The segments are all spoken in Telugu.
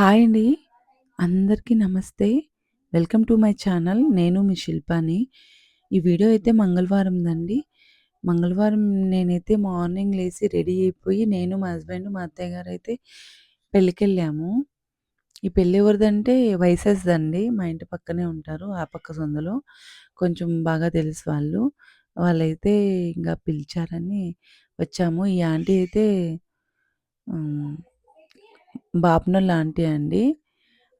హాయ్ అండి. అందరికీ నమస్తే. Welcome to my channel. నేను మీ శిల్పాని. ఈ వీడియో అయితే మంగళవారందండి. మంగళవారం నేనైతే మార్నింగ్ లేచి రెడీ అయిపోయి నేను, మా హస్బెండ్, మా అత్తయ్య గారు అయితే పెళ్ళికెళ్ళాము. ఈ పెళ్ళి ఎవరిదంటే వైసెస్‌దండి. మా ఇంటి పక్కనే ఉంటారు. ఆ పక్క సొందలో కొంచెం బాగా తెలుసు వాళ్ళు. వాళ్ళైతే ఇంకా పిలిచారని వచ్చాము. ఈ ఆంటీ అయితే బాపనోళ్ళ ఆంటీ అండి.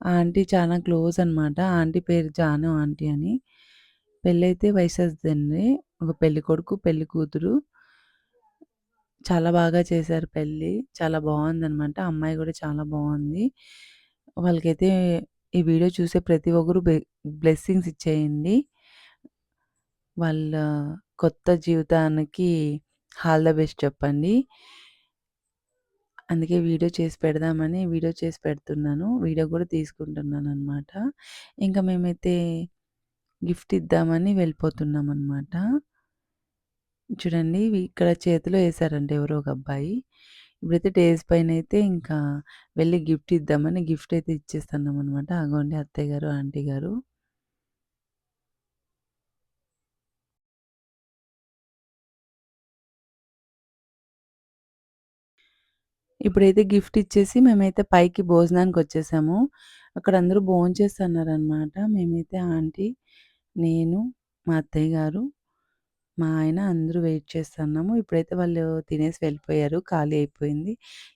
ఆ ఆంటీ చాలా క్లోజ్ అనమాట. ఆంటీ పేరు జాను ఆంటీ అని. పెళ్ళైతే వైసెస్‌దండి. ఒక పెళ్ళికొడుకు, పెళ్ళి కూతురు. చాలా బాగా చేశారు పెళ్ళి. చాలా బావుందనమాట. అమ్మాయి గూడా చాలా బావుంది. వాళ్ళకైతే ఈ వీడియో చూసే ప్రతి ఒక్కరు బె బ్లెస్సింగ్స్ ఇచ్చేయండి. వాళ్ళ కొత్త జీవితానికి ఆల్ ద బెస్ట్ చెప్పండి. అందుకే వీడియో చేసి పెడదామని వీడియో చేసి పెడుతున్నాను. వీడియో కూడా తీసుకుంటున్నాను అనమాట ఇంకా మేమైతే గిఫ్ట్ ఇద్దామని వెళ్ళిపోతున్నామనమాట. చూడండి ఇక్కడ చేతిలో వేసారంట ఎవరో ఒక అబ్బాయి. ఇప్పుడైతే డేస్ అయితే ఇంకా వెళ్ళి గిఫ్ట్ ఇద్దామని గిఫ్ట్ అయితే ఇచ్చేస్తున్నాం అనమాట అగోండి అత్తయ్య గారు, ఆంటీ గారు. ఇప్పుడైతే గిఫ్ట్ ఇచ్చేసి మేమైతే పైకి భోజనానికి వచ్చేసాము అక్కడ అందరూ భోంచేస్తన్నారనమాట. మేమైతే ఆంటీ, నేను, మా అత్తయ్య గారు, మా ఆయన అందరూ వెయిట్ చేస్తున్నాము ఇప్పుడైతే వాళ్ళు తినేసి వెళ్ళిపోయారు. ఖాళీ అయిపోయింది.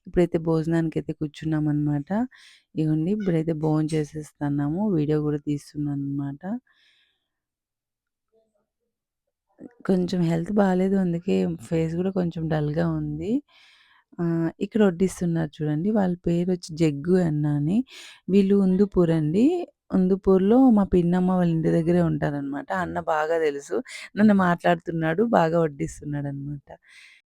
ఇప్పుడైతే భోజనానికి అయితే కూర్చున్నాం అనమాట ఇవ్వండి ఇప్పుడైతే భోంచేసేస్తన్నాము. వీడియో కూడా తీస్తున్నాను అనమాట కొంచెం హెల్త్ బాగాలేదు అందుకే ఫేస్ కూడా కొంచెం డల్‌గా ఉంది. ఆహ్, ఇక్కడ వడ్డిస్తున్నారు చూడండి. వాళ్ళ పేరొచ్చి జగ్గు అన్న అని. వీళ్ళు ఉందుపూర్ అండి. ఉందుపూర్‌లో మా పిన్నమ్మ వాళ్ళ ఇంటి దగ్గరే ఉంటారనమాట. అన్న బాగా తెలుసు. నన్ను మాట్లాడుతున్నాడు. బాగా వడ్డిస్తున్నాడనమాట.